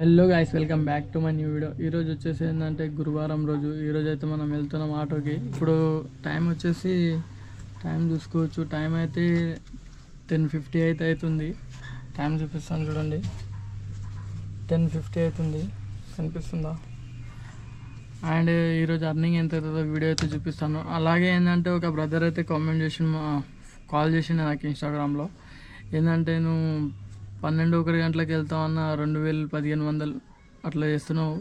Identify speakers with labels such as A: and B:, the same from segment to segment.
A: Hello guys welcome back to my new video ఈరోజు వచ్చేసి ఏంటంటే గురువారం రోజు. ఈరోజు అయితే మనం వెళ్తున్నాం ఆటోకి. ఇప్పుడు టైం వచ్చేసి టైం చూసుకోవచ్చు. టైం అయితే టెన్ ఫిఫ్టీ అయితే అవుతుంది. టైం చూపిస్తాను చూడండి. టెన్ ఫిఫ్టీ అవుతుంది. కనిపిస్తుందా? అండ్ ఈరోజు అర్నింగ్ ఎంత అవుతుందో వీడియో అయితే చూపిస్తాను. అలాగే ఏంటంటే ఒక బ్రదర్ అయితే కామెంట్ చేసి కాల్ చేసిండు నాకు ఇన్స్టాగ్రామ్లో ఏంటంటే నువ్వు పన్నెండు ఒకటి గంటలకు వెళ్తామన్న రెండు వేలు పదిహేను వందలు అట్లా చేస్తున్నావు.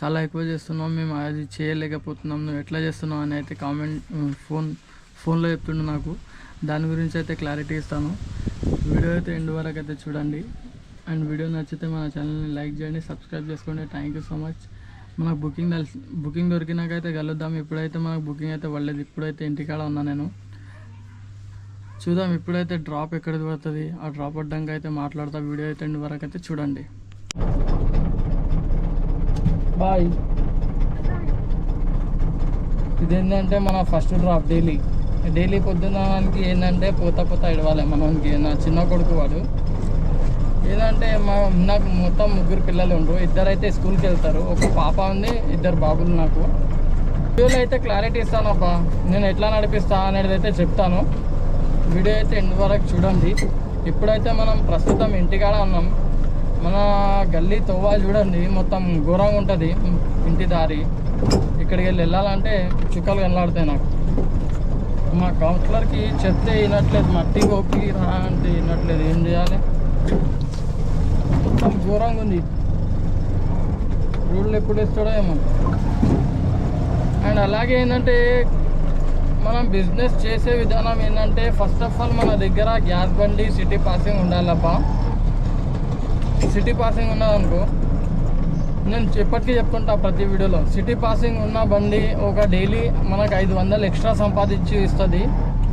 A: చాలా ఎక్కువ చేస్తున్నావు. మేము అది చేయలేకపోతున్నాం. నువ్వు ఎట్లా చేస్తున్నావు అని అయితే కామెంట్ ఫోన్ ఫోన్లో చెప్తుండు నాకు. దాని గురించి అయితే క్లారిటీ ఇస్తాను. వీడియో అయితే ఎండు వరకు అయితే చూడండి. అండ్ వీడియో నచ్చితే మన ఛానల్ని లైక్ చేయండి సబ్స్క్రైబ్ చేసుకోండి. థ్యాంక్ యూ సో మచ్ మనకు బుకింగ్ బుకింగ్ బుకింగ్ దొరికినాకైతే కలుద్దాం ఇప్పుడైతే మనకు బుకింగ్ అయితే పడలేదు. ఇప్పుడైతే ఇంటికాడ ఉన్నా నేను. చూద్దాం ఇప్పుడైతే డ్రాప్ ఎక్కడికి పడుతుంది? ఆ డ్రాప్ పడ్డాక అయితే మాట్లాడతా వీడియో అయితే ఎండ్ వరకు అయితే చూడండి. బాయ్. ఇదేంటంటే మన ఫస్ట్ డ్రాప్ డైలీ. డైలీ పొద్దున్నకి ఏంటంటే పోతా పోతా ఇడవాలి మనకి నా చిన్న కొడుకు వాడు. ఏంటంటే మా నాకు మొత్తం ముగ్గురు పిల్లలు ఉండరు. ఇద్దరైతే స్కూల్కి వెళ్తారు. ఒక పాప ఉంది ఇద్దరు బాబులు నాకు. వీళ్ళు అయితే క్లారిటీ ఇస్తాను అబ్బా. నేను ఎట్లా నడిపిస్తా అనేది అయితే చెప్తాను. వీడియో అయితే ఎండ్ వరకు చూడండి. ఇప్పుడైతే మనం ప్రస్తుతం ఇంటికాడ ఉన్నాం. మన గల్లీ తోవా చూడండి. మొత్తం ఘోరంగా ఉంటుంది. ఇంటి దారి. ఇక్కడికి వెళ్ళి వెళ్ళాలంటే చుక్కలు కనలాడుతాయి నాకు. మా కౌన్సిలర్కి చెప్తే వినట్లేదు. మట్టి గోపి రా అంటే వినట్లేదు. ఏం చేయాలి? మొత్తం ఘోరంగా ఉంది. రోడ్లు ఎప్పుడు ఇస్తాడో ఏమో. అండ్ అలాగే ఏంటంటే మనం బిజినెస్ చేసే విధానం ఏంటంటే ఫస్ట్ ఆఫ్ ఆల్ మన దగ్గర గ్యాస్ బండి సిటీ పాసింగ్ ఉండాలబ్బా. సిటీ పాసింగ్ ఉన్నదనుకో నేను ఎప్పటికీ చెప్తుంటా ప్రతి వీడియోలో. సిటీ పాసింగ్ ఉన్న బండి ఒక డైలీ మనకు ఐదు వందలు ఎక్స్ట్రా సంపాదించి ఇస్తుంది.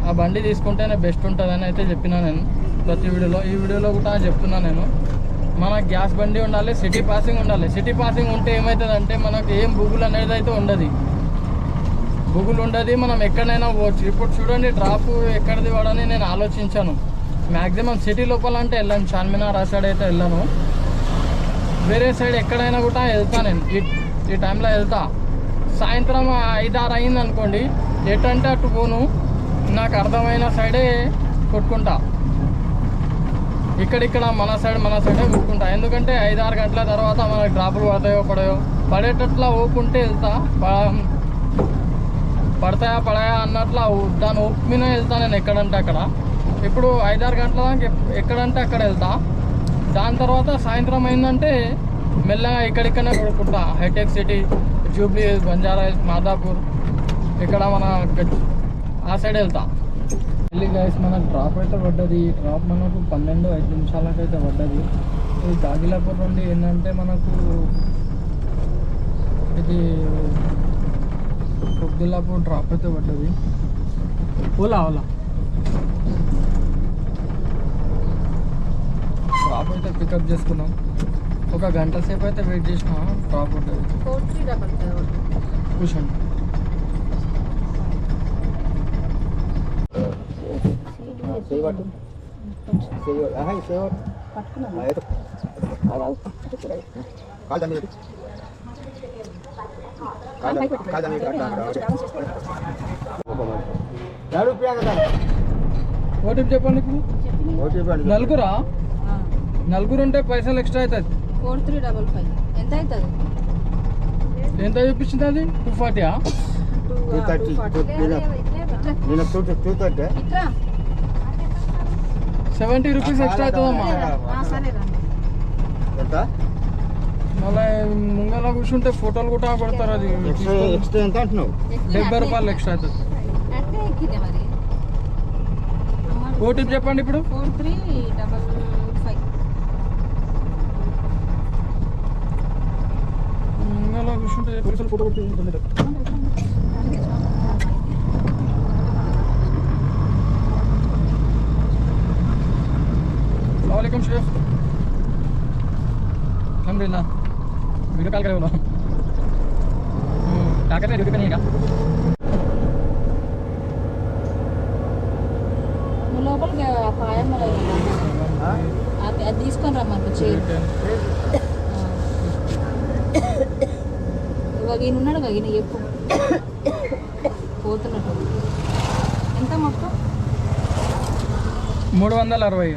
A: ఆ బండి తీసుకుంటేనే బెస్ట్ ఉంటుందని అయితే చెప్పినా నేను. ప్రతి వీడియోలో ఈ వీడియోలో కూడా చెప్తున్నా నేను. మన గ్యాస్ బండి ఉండాలి సిటీ పాసింగ్ ఉండాలి. సిటీ పాసింగ్ ఉంటే ఏమవుతుందంటే మనకు ఏం బుగులు అనేది అయితే ఉండదు. గూగుల్ ఉండదు మనం ఎక్కడైనా పోవచ్చు. ఇప్పుడు చూడండి డ్రాప్ ఎక్కడిది వాడని నేను ఆలోచించాను. మ్యాక్సిమం సిటీ లోపల అంటే వెళ్ళాను చార్మినార్ ఆ సైడ్ అయితే వెళ్ళాను. వేరే సైడ్ ఎక్కడైనా కూడా వెళ్తా నేను. ఈ ఈ టైంలో వెళ్తా. సాయంత్రం ఐదారు అయింది అనుకోండి ఎటంటే అటు పోను. నాకు అర్థమైన సైడే కొట్టుకుంటా. ఇక్కడిక్కడ మన సైడ్ మన సైడే కొట్టుకుంటా. ఎందుకంటే ఐదారు గంటల తర్వాత మనకు డ్రాపులు పడతాయో పడయో. పడేటట్లా ఓపుంటే వెళ్తా. పడతాయా పడాయా అన్నట్లు దాని ఒప్పిన మీద వెళ్తా నేను ఎక్కడంటే అక్కడ. ఇప్పుడు ఐదారు గంటల దాకా ఎక్కడంటే అక్కడ వెళ్తా. దాని తర్వాత సాయంత్రం అయిందంటే మెల్లగా ఇక్కడిక్కడనే కొడుకుంటా హైటెక్ సిటీ జూబ్లీ హిల్స్, బంజారా హిల్స్ మాదాపూర్ ఇక్కడ మన ఆ సైడ్ వెళ్తా. వెళ్ళి గైస్ మన డ్రాప్ అయితే పడ్డది. డ్రాప్ మనకు పన్నెండు ఐదు నిమిషాలకు అయితే పడ్డది. ఇది కాగిలాపూర్ నుండి ఏంటంటే మనకు ఇది పొద్దులాపూర్ డ్రాప్ అయితే పడ్డది ఓలా ఓలా డ్రాప్ అయితే పికప్ చేసుకున్నాం ఒక గంట సేపు అయితే వెయిట్ చేసిన డ్రాప్ ఉంటుంది
B: ఫోర్ త్రీ డబల్ ఫైవ్
A: కూర్చోండి
C: చేయబట్టు చేయ ఆహా చేయబట్టు
B: పట్టుకున్నాను
C: అయితే కాల్ దాన్ని పెట్టు కాల్ దాన్ని కాల్ దాన్ని పెట్టు అట్లా ఏడు రూపాయలు కదా
A: ఓటీపీ చెప్పండి ఇప్పుడు నలుగురా? నలుగురు ఉంటే పైసలు ఎక్స్ట్రా అవుతుంది
B: ఫోర్ త్రీ డబల్ ఫైవ్. ఎంత అవుతుంది?
A: ఎంత చూపించింది అది? Two ఫార్టీయా
C: two thirty. Two two
B: thirty
A: seventy rupees extra అవుతుందమ్మా.
C: ఎంత?
A: మళ్ళీ ముంగల కూర్చుంటే ఫోటోలు కూడా పడతారు అది.
C: ఎక్స్ట్రా
A: డెబ్బై రూపాయలు ఎక్స్ట్రా అవుతుంది. ఓటీపీ చెప్పండి ఇప్పుడు.
B: ఫోర్ త్రీ డబల్ ఫైవ్
A: ముంగల కూర్చుంటే photo Assalamualaikum Chef. Alhamdulillah. Video call करे बोलो हम्म, क्या कर रहे ड्यूटी पे नहीं है क्या
B: నువ్వు లోపలికి పాయమ్మలో
C: ఆ?
B: అది అది తీసుకొని రమ్మను చైర్
A: ठीक है।
B: ఈయన ఉన్నాడు కదా ఈయన చెప్పు పోతున్నట్టు ఎంత మొత్తం
A: మూడు వందల అరవై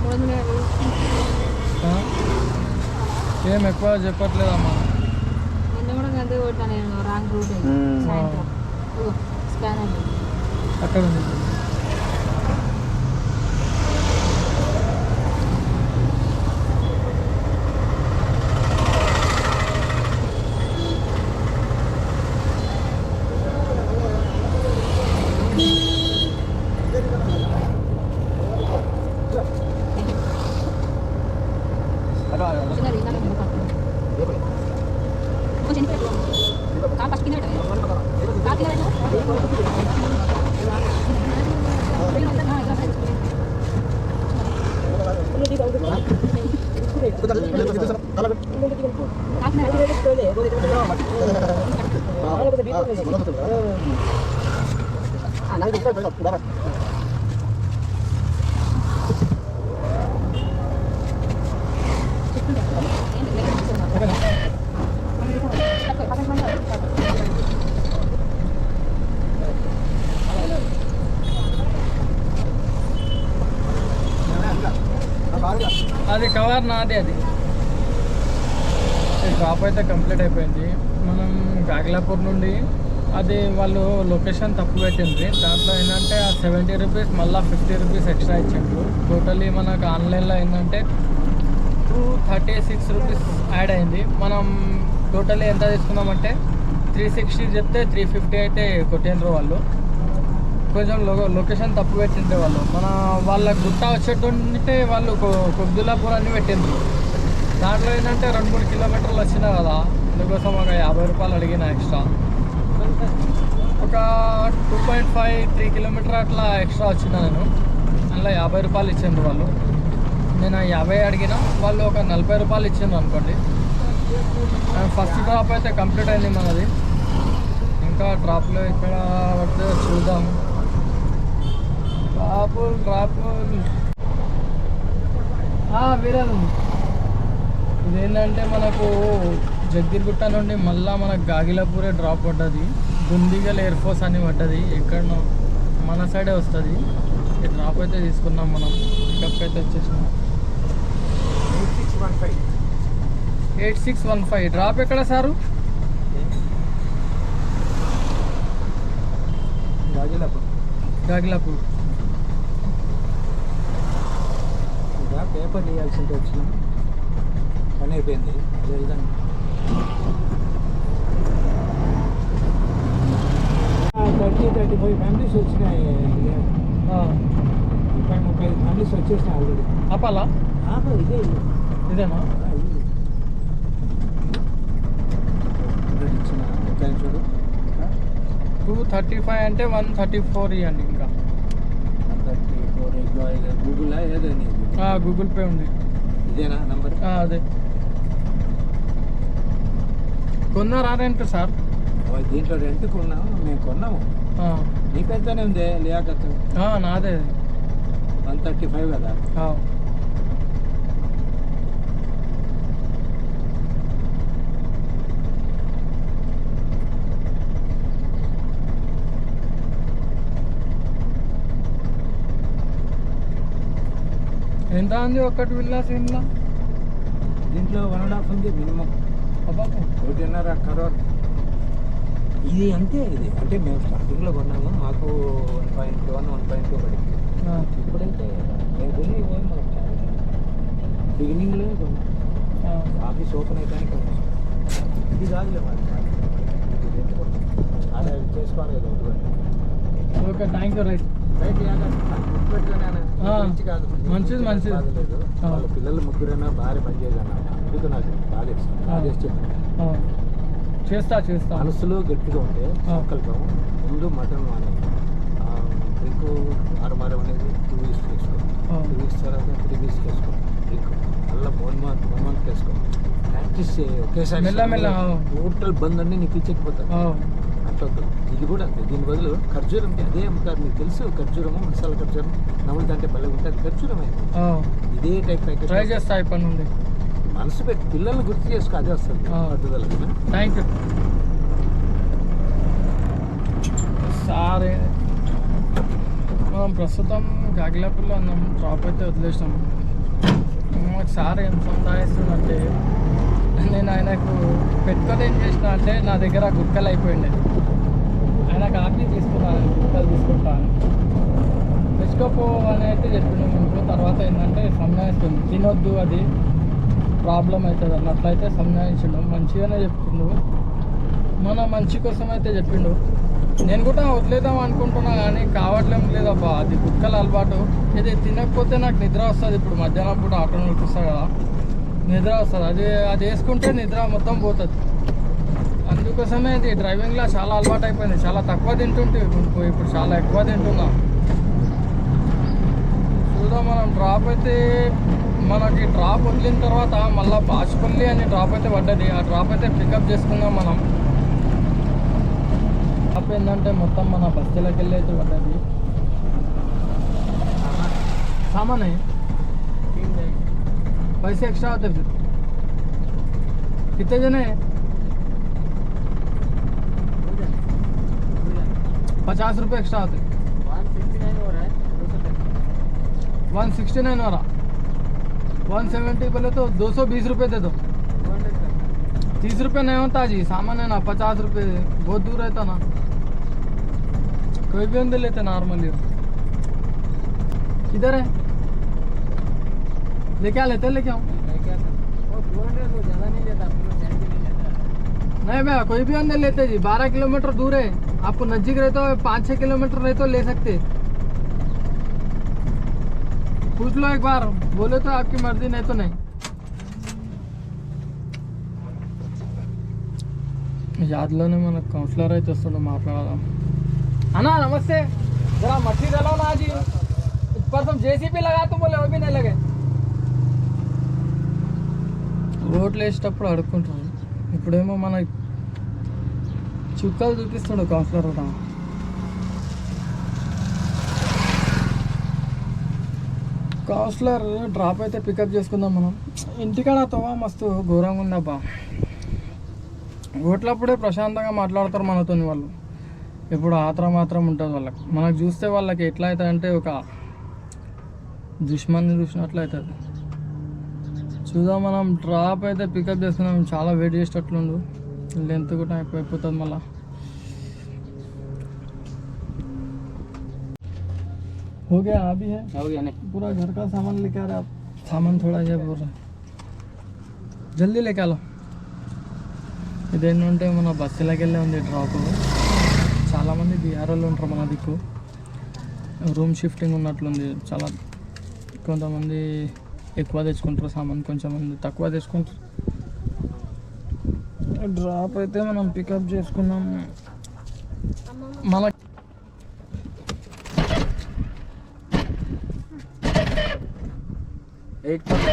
B: మూడు వందల యాభై
A: ఆ? ఏం ఎక్కువ చెప్పట్లేదమ్మా.
B: నిన్న కూడా అంతే కొట్టా నేను రాంగ్ రూట్
C: మ్మ్.
B: సాయంత్రం ఇదిగో, స్కానర్
A: అక్కడ ఉంది
B: చిన్నది ఇందాక నేను పట్టుకున్నా. కొంచెం వెనక్కి పెట్టు. కాలు ఫస్ట్ కింద పెట్టు. కాలు కింద పెట్టు. ఆ, ఇలా పెట్టు. కాలు కింద పెట్టు.
A: అది కవర్ నాదే అది. డ్రాప్ అయితే కంప్లీట్ అయిపోయింది. మనం గాగిలాపూర్ నుండి అది వాళ్ళు లొకేషన్ తప్పు పెట్టింది దాంట్లో ఏంటంటే ఆ సెవెంటీ రూపీస్ మళ్ళీ ఫిఫ్టీ రూపీస్ ఎక్స్ట్రా ఇచ్చిండ్రు. టోటలీ మనకు ఆన్లైన్లో ఏంటంటే two thirty six rupees add అయింది. మనం టోటలీ ఎంత తీసుకున్నామంటే త్రీ సిక్స్టీ చెప్తే త్రీ ఫిఫ్టీ అయితే కొట్టిండ్రు వాళ్ళు. కొంచెం లో లొకేషన్ తప్పు పెట్టింటే వాళ్ళు. మన వాళ్ళ గుట్ట వచ్చేటుంటే వాళ్ళు కొద్దిలాపూర్ కొద్దులాపూర్ అని పెట్టిండ్రు. దాంట్లో ఏంటంటే రెండు మూడు కిలోమీటర్లు వచ్చినా కదా అందుకోసం ఒక యాభై రూపాయలు అడిగిన ఎక్స్ట్రా. ఒక two point five three kilometre అట్లా ఎక్స్ట్రా వచ్చిన నేను. అందులో యాభై రూపాయలు ఇచ్చిండ్రు వాళ్ళు. నేను యాభై అడిగిన వాళ్ళు ఒక నలభై రూపాయలు ఇచ్చిండ్రు అనుకోండి. ఫస్ట్ డ్రాప్ అయితే కంప్లీట్ అయింది మనది. ఇంకా డ్రాప్లో ఇక్కడ పడితే చూద్దాం. డ్రాపులు డ్రాపులు వీరలు ఇదేంటంటే మనకు జగ్గిరిగుట్ట నుండి మళ్ళా మనకు గాగిలాపూరే డ్రాప్ పడ్డది. గుందిగల్ ఎయిర్ ఫోర్స్ అని పడ్డది. ఎక్కడనో మన సైడే వస్తుంది. ఈ డ్రాప్ అయితే తీసుకున్నాం మనం. పికప్ అయితే వచ్చేసినాం eight six one five drop ఎక్కడ సారు? గాగిలాపూర్.
D: ఇంకా పేపర్ తీయాల్సింది వచ్చిన పని అయిపోయింది అది వెళ్దాం థర్టీ థర్టీ ఫైవ్ ఫ్యామిలీస్ వచ్చినాయి. ముప్పై ముప్పై ఐదు ఫ్యామిలీస్ వచ్చేసినాయి ఆల్రెడీ
A: ఆపాలా?
D: ఇదే.
A: ఇదేనా?
D: ఇచ్చిన. చూడు
A: టూ థర్టీ ఫైవ్ అంటే వన్ థర్టీ ఫోర్ ఇవ్వండి ఇంకా.
D: గూగుల్ ఏదో
A: గూగుల్ పే ఉంది.
D: ఇదేనా నంబర్?
A: అదే. కొన్నారా రెంట్ సార్?
D: దీంట్లో రెంట్ కొన్నాము మేము కొన్నాము. నీ పెద్దనే ఉంది లియాకత్?
A: నాదే
D: వన్ థర్టీ ఫైవ్ కదా?
A: ఎంత ఉంది ఒక్కటి విల్లాస్ ఇంట్లో
D: దీంట్లో వన్ అండ్ హాఫ్ ఉంది మినిమం
A: అబ్బా.
D: ఒకటిన్నర కరోర్. ఇది అంతే ఇది. అంటే మేము స్టార్టింగ్లో కొన్నాము మాకు one point one one point two పడింది. ఇప్పుడైతే మేము కొని పోయి మనకు కొన్నాం. ఆఫీస్ ఓపెన్ అయితే కొన్నాం. ఇది కాదులే. ఆడ చేసుకోవాలి కదా ఒకటి
A: okay thank you right.
D: Right గుర్తుపెట్టుకున్నాను
A: ఆ,
D: మంచి కాదు
A: మంచిది, మంచిది.
D: వాళ్ళ పిల్లలు ముగ్గురైనా భార్య పనిచేయదన్న అందుకు నాకు చెప్పాను
A: ఆ. చేస్తా చేస్తా.
D: మనసులో గట్టిగా ఉంటే. సంకల్పం ముందు మటన్ మానేది డ్రింక్ ఆరుమారం అనేది టూ వీక్స్ చేసుకో. టూ వీక్స్ తర్వాత త్రీ వీక్స్ చేసుకో డ్రింక్. మళ్ళీ వన్ మంత్ వన్ మంత్ చేసుకో ప్రాక్టీస్ చేయి. ఒకేసారి. టోటల్ బంద్ అన్ని నీకు ఇచ్చేకపోతాను
A: ఆ,
D: అట్లొద్దు ఇది కూడా అంతే. దీని బదులు ఖర్జూరం అదే అమ్ముతారు మీకు తెలుసు ఖర్జూరము మసాలా ఖర్జూరం నవ్వులు అంటే భలే ఉంటుంది. ఖర్జూరమే.
A: ఆ.
D: ఇదే టైప్ ప్యాకెట్
A: ట్రై చేస్తా ఇప్పటి నుండి
D: మనసు పెట్టి పిల్లల్ని గుర్తు చేసుకో అదే వస్తుంది. పట్టుదల
A: థ్యాంక్ యూ సరే. మనం ప్రస్తుతం గాగిలాపూర్లో ఉన్నాం. డ్రాప్ అయితే వదిలేసినాం. మాకు సార్ ఏం సంపాదిస్తుందంటే నేను ఆయనకు పెట్టుకొని ఏం చేసిన అంటే నా దగ్గర గుక్కలు అయిపోయింది ఆయన కాపీ తీసుకున్నాను బుక్కలు తీసుకుంటాను. తెచ్చుకోపో అని అయితే చెప్పినాం ఇంట్లో. తర్వాత ఏంటంటే సంజాయిస్తుంది తినొద్దు అది ప్రాబ్లం అవుతుంది అన్నట్లయితే సంజాయించిండు మంచిగానే చెప్తుండు మన మంచి కోసం అయితే చెప్పిండు. నేను కూడా వదిలేద్దాం అనుకుంటున్నా కానీ కావట్లేం లేదబ్బా. అది కుక్కల అలవాటు. ఇది తినకపోతే నాకు నిద్ర వస్తుంది. ఇప్పుడు మధ్యాహ్నం పూట ఆటో వస్తుంది కదా. నిద్ర వస్తుంది. అది అది వేసుకుంటే నిద్ర మొత్తం పోతుంది. అందుకోసమే ఇది డ్రైవింగ్లో చాలా అలవాటు అయిపోయింది చాలా తక్కువ తింటుంటే ఇప్పుడు ఇప్పుడు చాలా ఎక్కువ తింటున్నా చూద్దాం మనం డ్రాప్ అయితే మనకి డ్రాప్ వదిలిన తర్వాత మళ్ళీ బాచుపల్లి అని డ్రాప్ అయితే పడ్డది ఆ డ్రాప్ అయితే పికప్ చేసుకుందాం మనం డ్రాప్ ఏంటంటే మొత్తం మన బస్తీలోకి వెళ్ళి అయితే పడ్డది सामान है पैसे एक्स्ट्रा होते फिर कितने जने हैं पचास रुपये एक्स्ट्रा होते वन सिक्सटी नाइन हो रहा वन सेवेंटी बोले तो दो सौ बीस रुपये दे दो। तीस रुपये नहीं होता जी सामान है ना पचास रुपये बहुत दूर रहता ना। कोई भी अंदर लेते नॉर्मली किधर है? लेके आ लेते लेके आओ। नहीं भैया कोई भी अंदर लेते जी बारह किलोमीटर दूर है। आपको नजदीक रहे तो पाँच छः किलोमीटर रहे तो ले सकते पूछ लो एक बार बोले तो आपकी मर्जी नहीं तो नहीं యాద్లోనే మన కౌన్సిలర్ అయితే వస్తుండే మాట్లాడదాం అన్నా నమస్తే जरा मट्टी डालो ना जी ऊपर तुम जेसीबी लगा तुम बोले वो भी नहीं लगे రోడ్లు వేసేటప్పుడు అడుక్కుంటారు ఇప్పుడేమో మన చుక్కలు చూపిస్తుండు కౌన్సిలర్ కూడా కౌన్సిలర్ డ్రాప్ అయితే పికప్ చేసుకుందాం మనం. ఇంటికాడ తోవా మస్తు ఘోరంగా ఉందబ్బా ఓట్లప్పుడే ప్రశాంతంగా మాట్లాడతారు మనతోని వాళ్ళు. ఇప్పుడు ఆత్రం మాత్రం ఉంటుంది వాళ్ళకి. మనకు చూస్తే వాళ్ళకి ఎట్లా అవుతుంది అంటే ఒక దుష్మన్ని చూసినట్లు అవుతుంది చూద్దాం మనం డ్రాప్ అయితే పికప్ చేసుకున్నాం. చాలా వెయిట్ చేసేటట్లుండు. లెంత్ కూడా ఎక్కువైపోతుంది మళ్ళా हो गया अभी है
B: हो गया नहीं
A: पूरा घर का सामान लेके आ रहे आप सामान थोड़ा ये बोल रहे జల్దీ లేకాలో ఇదేంటంటే మన బస్సులోకి వెళ్ళే ఉంది డ్రాప్ చాలామంది బీహార్లో ఉంటారు మన దిక్కు రూమ్ షిఫ్టింగ్ ఉన్నట్లుంది చాలా కొంతమంది ఎక్కువ తెచ్చుకుంటారు సామాన్ కొంచెం మంది తక్కువ తెచ్చుకుంటారు డ్రాప్ అయితే మనం పికప్ చేసుకున్నాం మన eight four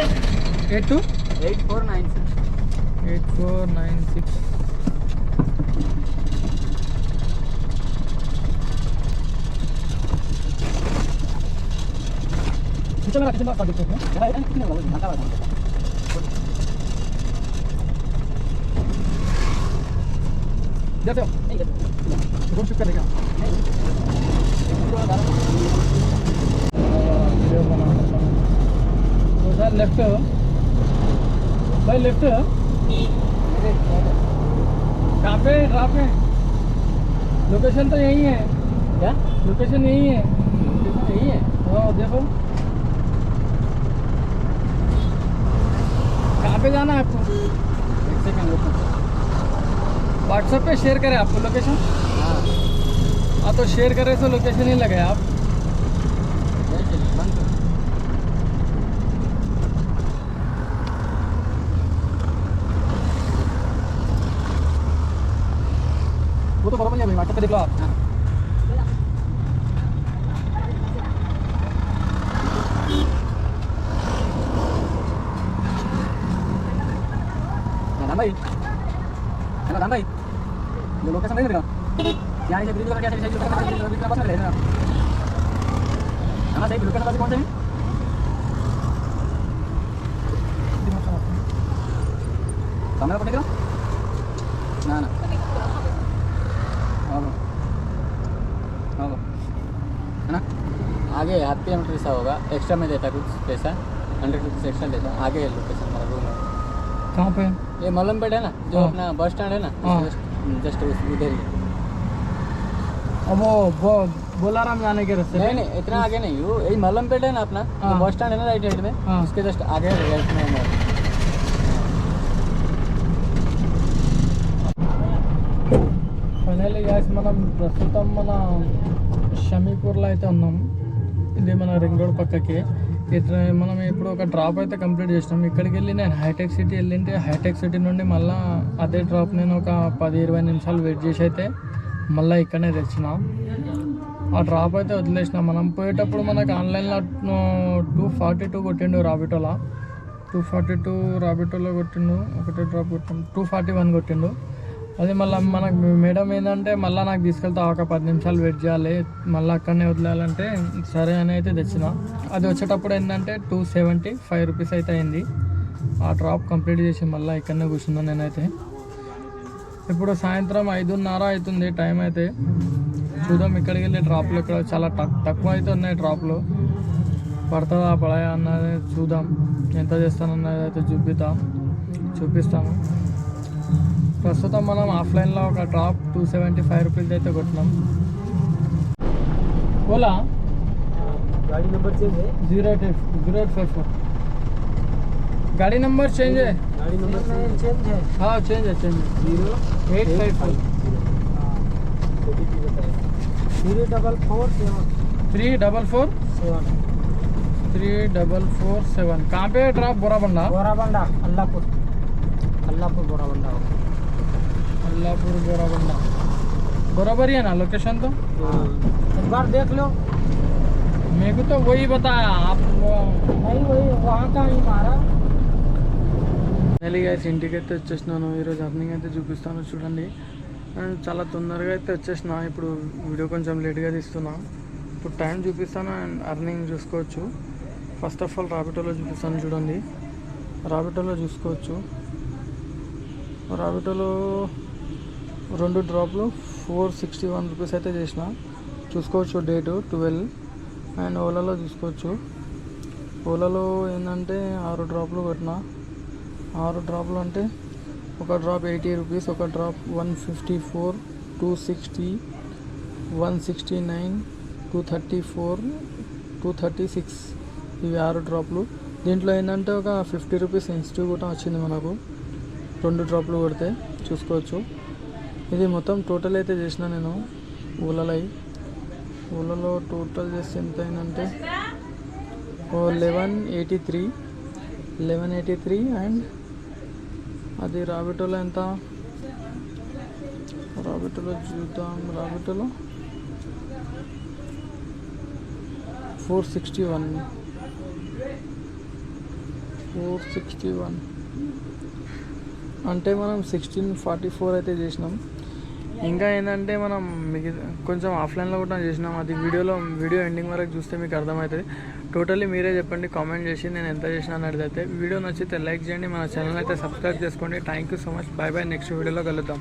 A: eight two eight four nine six eight four nine six కూర్చోమని కూర్చోమని जाते हो
B: नहीं करते
A: रूम शिफ्ट करने का उधर लेफ़्ट भाई लेफ़्ट कहाँ पे कहाँ पे लोकेशन तो यही है
B: क्या
A: लोकेशन यही है लोकेशन
B: यही है
A: हाँ देखो कहाँ पे जाना है आपको?
B: एक सेकंड रुको।
A: व्हाट्सएप पे शेयर करें आपको लोकेशन
B: हाँ।
A: हाँ तो शेयर करें तो लोकेशन ही लगे आप। वो तो बराबर नहीं है व्हाट्सएप पे देख लो आप।
B: दादा भाई। भाई। लोकेशन ब्रिज ब्रिज लोकेशन पास
E: कैमरा ना ना ना आगे हाथ पे मीटर सा होगा एक्स्ट्रा में देता कुछ पैसा हंड्रेड रुपीज़ एक्स्ट्रा देता आगे लोकेशन हमारा रूम है
A: कहाँ पे
E: ये मलम पेट है ना जो अपना बस स्टैंड है ना जस्ट उस उधर ही
A: अब वो वो बोलाराम जाने के रास्ते
E: नहीं नहीं इतना आगे नहीं वो यही मलमपेट है ना अपना जो
A: हाँ।
E: बस स्टैंड है ना राइट साइड में
A: हाँ।
E: उसके जस्ट आगे है राइट में है
A: ఫైనల్లీ గ్యాస్ మనం ప్రస్తుతం మన షమీపూర్లో అయితే ఉన్నాం ఇది మన రింగ్ రోడ్ పక్కకి ఇట్లా మనం ఇప్పుడు ఒక డ్రాప్ అయితే కంప్లీట్ చేసినాం. ఇక్కడికి వెళ్ళి నేను హైటెక్ సిటీ వెళ్ళింటే హైటెక్ సిటీ నుండి మళ్ళీ అదే డ్రాప్ నేను ఒక పది ఇరవై నిమిషాలు వెయిట్ చేసి అయితే మళ్ళీ ఇక్కడనే తెచ్చిన. ఆ డ్రాప్ అయితే వదిలేసిన. మనం పోయేటప్పుడు మనకు ఆన్లైన్లో టూ ఫార్టీ టూ కొట్టిండు రాబిటోలా టూ ఫార్టీ టూ రాబిటోలో కొట్టిండు. ఒకటే డ్రాప్ కొట్టిండు. టూ ఫార్టీ వన్ కొట్టిండు. అది మళ్ళీ మనకు మేడం ఏంటంటే మళ్ళీ నాకు తీసుకెళ్తా ఒక పది నిమిషాలు వెయిట్ చేయాలి. మళ్ళీ అక్కడనే వదిలేయాలంటే సరే అని అయితే తెచ్చిన. అది వచ్చేటప్పుడు ఏంటంటే టూ సెవెంటీ ఫైవ్ రూపీస్ అయితే అయింది. ఆ డ్రాప్ కంప్లీట్ చేసి మళ్ళీ ఇక్కడనే కూర్చున్నాను నేనైతే. ఇప్పుడు సాయంత్రం ఐదున్నర అవుతుంది టైం అయితే. చూద్దాం ఇక్కడికి వెళ్ళి డ్రాప్లు ఇక్కడ చాలా తక్- తక్కువ అయితే ఉన్నాయి డ్రాప్లు పడుతుందా పడాయా అన్నది చూద్దాం. ఎంత చేస్తానన్నది అయితే చూపిద్దాం. చూపిస్తాము ప్రస్తుతం మనం ఆఫ్లైన్లో ఒక drop two seventy five rupees అయితే కొట్టినాం ఓలా
D: गाड़ी नंबर चेंज है
A: zero eight eight zero eight five four गाड़ी नंबर चेंज है
D: गाड़ी नंबर चेंज है
A: हाँ चेंज है चेंज है
D: zero
A: eight five four
D: three double four seven
A: three double four
D: seven
A: three double four seven कहाँ पे ड्रॉप बोराबंडा
D: बोराबंडा अल्लाहपुर अल्लाहपुर बोराबंडा
A: अल्लाहपुर बोराबंडा बराबर ही है ना लोकेशन तो
D: हाँ एक बार देख लो
A: मेरे को तो वही बताया आप
D: नहीं वही वहाँ का ही मारा
A: ఫైనలీ గైస్ ఇంటికి అయితే వచ్చేసినాను ఈరోజు అర్నింగ్ అయితే చూపిస్తాను చూడండి అండ్ చాలా తొందరగా అయితే వచ్చేసిన ఇప్పుడు వీడియో కొంచెం లేట్గా తీస్తున్నా ఇప్పుడు టైం చూపిస్తాను అండ్ అర్నింగ్ చూసుకోవచ్చు ఫస్ట్ ఆఫ్ ఆల్ రాబిటోలో చూపిస్తాను చూడండి రాబిటోలో చూసుకోవచ్చు రాబిటోలో రెండు డ్రాప్లు ఫోర్ సిక్స్టీ వన్ రూపీస్ అయితే చేసిన. చూసుకోవచ్చు డేటు ట్వెల్వ్. అండ్ ఓలాలో చూసుకోవచ్చు. ఓలాలో ఏంటంటే ఆరు డ్రాప్లు కొట్టిన. ఆరు డ్రాప్లు అంటే ఒక డ్రాప్ ఎయిటీ రూపీస్ ఒక drop one fifty four two sixty one sixty nine two thirty four two thirty six. ఇవి ఆరు డ్రాప్లు. దీంట్లో ఏంటంటే ఒక ఫిఫ్టీ రూపీస్ ఇన్స్టిట్యూట్ కూడా వచ్చింది మనకు. రెండు డ్రాప్లు కొడితే చూసుకోవచ్చు. ఇది మొత్తం టోటల్ అయితే చేసిన నేను ఊళ్ళలో. ఊళ్ళలో టోటల్ చేస్తే ఎంత అయిందంటే ఓ eleven eighty three eleven eighty three and అది రాబిటోలో ఎంత? రాబిటోలో చూద్దాం. రాబిటోలో four sixty one four sixty one అంటే మనం సిక్స్టీన్ ఫార్టీ ఫోర్ అయితే చేసినాం. ఇంకా ఏంటంటే మనం మిగతా కొంచెం ఆఫ్లైన్లో కూడా చేసినాం. అది వీడియోలో వీడియో ఎండింగ్ వరకు చూస్తే మీకు అర్థమవుతుంది. టోటల్లీ మీరే చెప్పండి కామెంట్ చేసి నేను ఎంత చేసినా అనేది అయితే. వీడియో నచ్చితే లైక్ చేయండి మన ఛానల్ అయితే సబ్స్క్రైబ్ చేసుకోండి. Thank you so much bye bye next వీడియోలో కలుద్దాం.